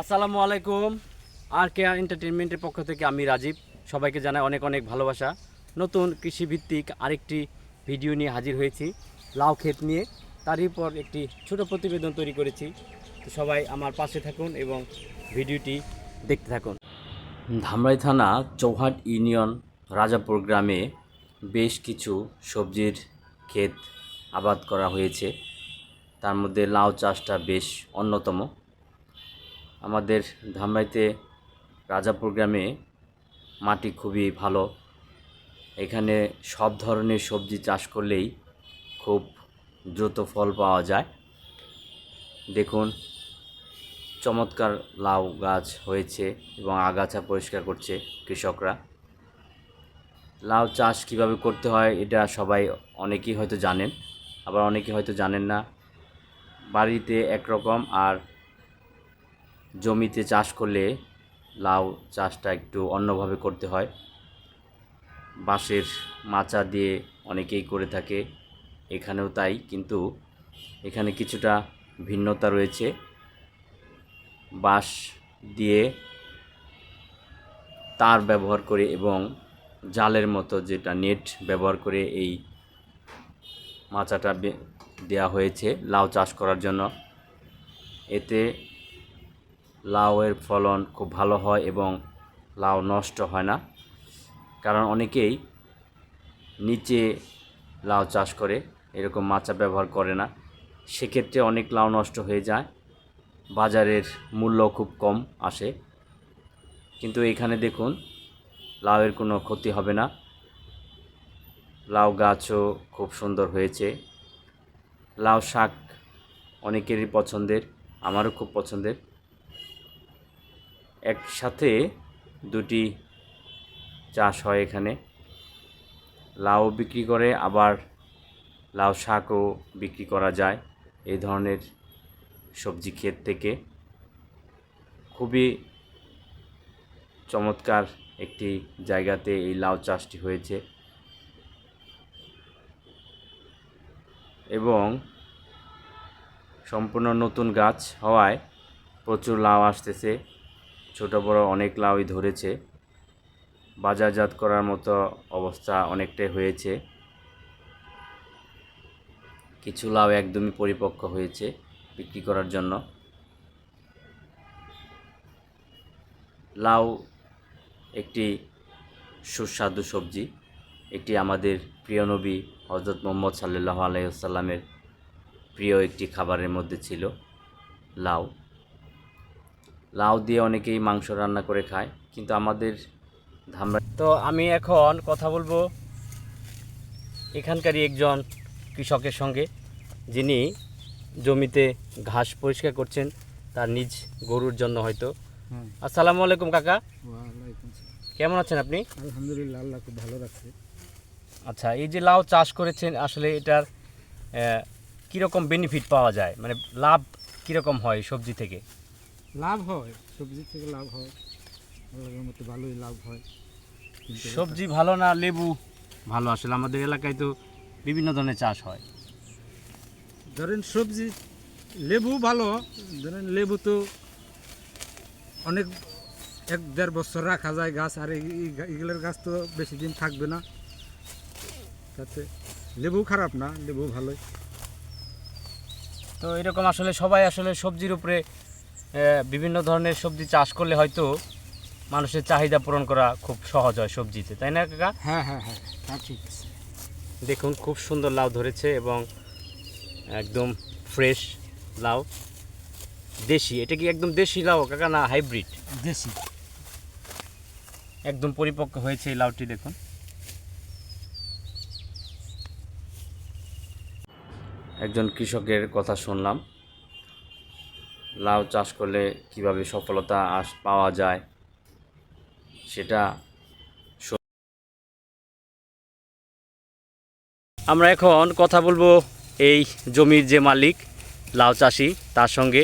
আসসালামু আলাইকুম। আর কে এন্টারটেনমেন্টের পক্ষ থেকে আমি রাজীব। সবাইকে জানাই অনেক অনেক ভালোবাসা। নতুন কৃষিভিত্তিক আরেকটি ভিডিও নিয়ে হাজির হয়েছি লাউ ক্ষেত নিয়ে। তারই পর একটি ছোট প্রতিবেদন তৈরি করেছি। সবাই আমার পাশে থাকুন এবং ভিডিওটি দেখতে থাকুন। ধামরাই থানা চৌহাট ইউনিয়ন রাজাপুর গ্রামে বেশ কিছু সবজির ক্ষেত আবাদ করা হয়েছে। তার মধ্যে লাউ চাষটা বেশ অন্যতম। আমাদের ধামরাইতে রাজাপুর গ্রামে মাটি খুবই ভালো। এখানে সব ধরনের সবজি চাষ করলেই খুব দ্রুত ফল পাওয়া যায়। দেখুন, চমৎকার লাউ গাছ হয়েছে এবং আগাছা পরিষ্কার করছে কৃষকরা। লাউ চাষ কীভাবে করতে হয় এটা সবাই অনেকেই হয়তো জানেন, আবার অনেকে হয়তো জানেন না। বাড়িতে একরকম আর জমিতে চাষ করলে লাউ চাষটা একটু অন্যভাবে করতে হয়। বাঁশের মাচা দিয়ে অনেকেই করে থাকে, এখানেও তাই। কিন্তু এখানে কিছুটা ভিন্নতা রয়েছে। বাঁশ দিয়ে তার ব্যবহার করে এবং জালের মতো যেটা নেট ব্যবহার করে এই মাচাটা দেয়া হয়েছে লাউ চাষ করার জন্য। এতে লাউয়ের ফলন খুব ভালো হয় এবং লাউ নষ্ট হয় না। কারণ অনেকেই নিচে লাউ চাষ করে, এরকম মাচা ব্যবহার করে না। সেক্ষেত্রে অনেক লাউ নষ্ট হয়ে যায়, বাজারের মূল্য খুব কম আসে। কিন্তু এখানে দেখুন, লাউয়ের কোনো ক্ষতি হবে না। লাউ গাছও খুব সুন্দর হয়েছে। লাউ শাক অনেকেরই পছন্দের, আমারও খুব পছন্দের। একসাথে দুটি চাষ হয় এখানে। লাউ বিক্রি করে, আবার লাউ শাকও বিক্রি করা যায় এই ধরনের সবজি ক্ষেত থেকে। খুবই চমৎকার একটি জায়গাতে এই লাউ চাষটি হয়েছে। এবং সম্পূর্ণ নতুন গাছ হওয়ায় প্রচুর লাউ আসতেছে। ছোট বড় অনেক লাউই ধরেছে। বাজারজাত করার মতো অবস্থা অনেকটাই হয়েছে। কিছু লাউ একদমই পরিপক্ক হয়েছে বিক্রি করার জন্য। লাউ একটি সুস্বাদু সবজি এটি আমাদের প্রিয় নবী হজরত মোহাম্মদ সাল্লাহ আলাইসাল্লামের প্রিয় একটি খাবারের মধ্যে ছিল লাউ। লাউ দিয়ে অনেকেই মাংস রান্না করে খায় কিন্তু আমাদের ধামরা তো আমি এখন কথা বলব এখানকারই একজন কৃষকের সঙ্গে যিনি জমিতে ঘাস পরিষ্কার করছেন তার নিজ গরুর জন্য হয়তো। হ্যাঁ আসসালামু আলাইকুম কাকা। কেমন আছেন আপনি? আলহামদুলিল্লাহ আল্লাহ খুব ভালো রাখছে। আচ্ছা এই যে লাউ চাষ করেছেন আসলে এটার কীরকম বেনিফিট পাওয়া যায়? মানে লাভ কীরকম হয় সবজি থেকে? লাভ হয় সবজি থেকে লাভ হয় আল্লাহর মতো ভালোই লাভ হয়। কিন্তু সবজি ভালো না লেবু ভালো আসলে আমাদের এলাকায় তো বিভিন্ন ধরনের চাষ হয়। ধরেন সবজি লেবু ভালো ধরেন লেবু তো অনেক এক দেড় বছর রাখা যায় গাছ আর এগুলোর গাছ তো বেশি দিন থাকবে না। তাতে লেবু খারাপ না লেবু ভালোই। তো এরকম আসলে সবাই আসলে সবজির উপরে বিভিন্ন ধরনের সবজি চাষ করলে হয়তো মানুষের চাহিদা পূরণ করা খুব সহজ হয় সবজিতে তাই না কাকা? হ্যাঁ হ্যাঁ হ্যাঁ তা ঠিক আছে। দেখুন খুব সুন্দর লাউ ধরেছে এবং একদম ফ্রেশ লাউ। দেশি এটা কি একদম দেশি লাউ কাকা না হাইব্রিড দেশি। একদম পরিপক্ক হয়েছে এই লাউটি দেখুন। একজন কৃষকের কথা শুনলাম। লাউ চাষ করলে কীভাবে সফলতা আস পাওয়া যায় সেটা আমরা এখন কথা বলব এই জমির যে মালিক লাউ চাষি তার সঙ্গে।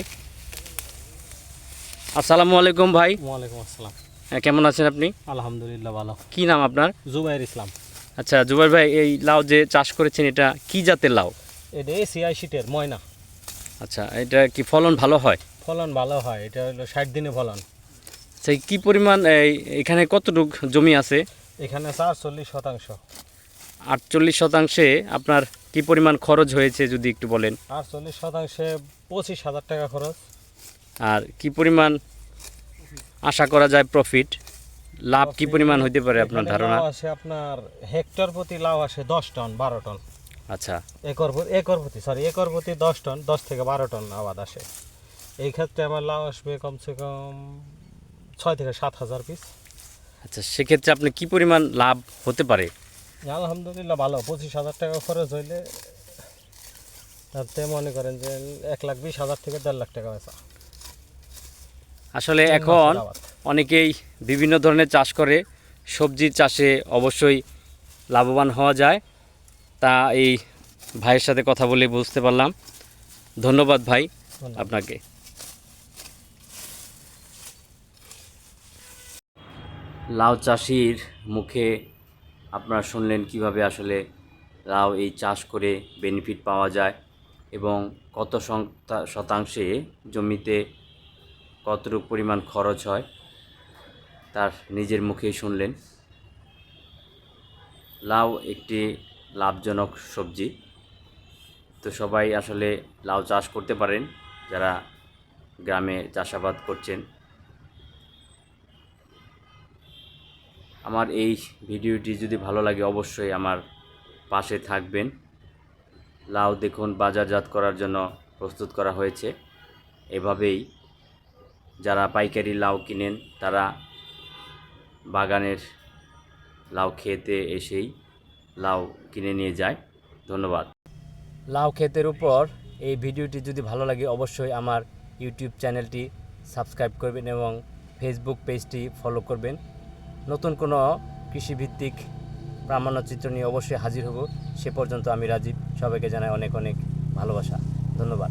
আসসালামু আলাইকুম ভাই। ওয়ালাইকুম আসসালাম। হ্যাঁ, কেমন আছেন আপনি? আলহামদুলিল্লাহ ভালো। কি নাম আপনার? জুবাইর ইসলাম। আচ্ছা জুবাইর ভাই এই লাউ যে চাষ করেছেন এটা কি জাতের লাউ? এটা এসিআই শীটের ময়না। আচ্ছা এটা কি ফলন ভালো হয়? ফলন ভালো হয় এটা হলো ষাট দিনে ফলন। সেই কি পরিমাণ এখানে কতটুক জমি আছে? এখানে চার চল্লিশ শতাংশ। আটচল্লিশ শতাংশে আপনার কি পরিমাণ খরচ হয়েছে যদি একটু বলেন? আর চল্লিশ শতাংশে পঁচিশ হাজার টাকা খরচ। আর কি পরিমাণ আশা করা যায় প্রফিট লাভ কি পরিমাণ হতে পারে আপনার ধারণা? আসে আপনার হেক্টর প্রতি লাভ আসে দশ টন বারো টন। আচ্ছা। একর প্রতি একর প্রতি সরি একর প্রতি দশ টন দশ থেকে বারো টন আবাদ আসে। এই ক্ষেত্রে আমার লাউ আসবে কমসে কম ছয় থেকে সাত হাজার পিস আচ্ছা সেক্ষেত্রে আপনি কি পরিমাণ লাভ হতে পারে? আলহামদুলিল্লাহ ভালো পঁচিশ হাজার টাকা খরচ হইলে তাতে মনে করেন যে এক লাখ বিশ হাজার থেকে দেড় লাখ টাকা বেচা। আসলে এখন অনেকেই বিভিন্ন ধরনের চাষ করে সবজির চাষে অবশ্যই লাভবান হওয়া যায়। তা এই ভাইয়ের সাথে কথা বলে বুঝতে পারলাম। ধন্যবাদ ভাই আপনাকে। লাউ চাষির মুখে আপনারা শুনলেন কীভাবে আসলে লাউ এই চাষ করে বেনিফিট পাওয়া যায় এবং কত শতাংশে জমিতে কতটুকু পরিমাণ খরচ হয় তার নিজের মুখেই শুনলেন। লাউ একটি লাভজনক সবজি। তো সবাই আসলে লাউ চাষ করতে পারেন, যারা গ্রামে চাষাবাদ করছেন। আমার এই ভিডিওটি যদি ভালো লাগে, অবশ্যই আমার পাশে থাকবেন। লাউ দেখুন, বাজারজাত করার জন্য প্রস্তুত করা হয়েছে। এভাবেই যারা পাইকারি লাউ কিনেন, তারা বাগানের লাউ খেতে এসেই লাউ কিনে নিয়ে যায়। ধন্যবাদ। লাউ ক্ষেতের উপর এই ভিডিওটি যদি ভালো লাগে, অবশ্যই আমার ইউটিউব চ্যানেলটি সাবস্ক্রাইব করবেন এবং ফেসবুক পেজটি ফলো করবেন। নতুন কোনো কৃষিভিত্তিক প্রামাণ্যচিত্র নিয়ে অবশ্যই হাজির হব। সে পর্যন্ত আমি রাজীব। সবাইকে জানাই অনেক অনেক ভালোবাসা। ধন্যবাদ।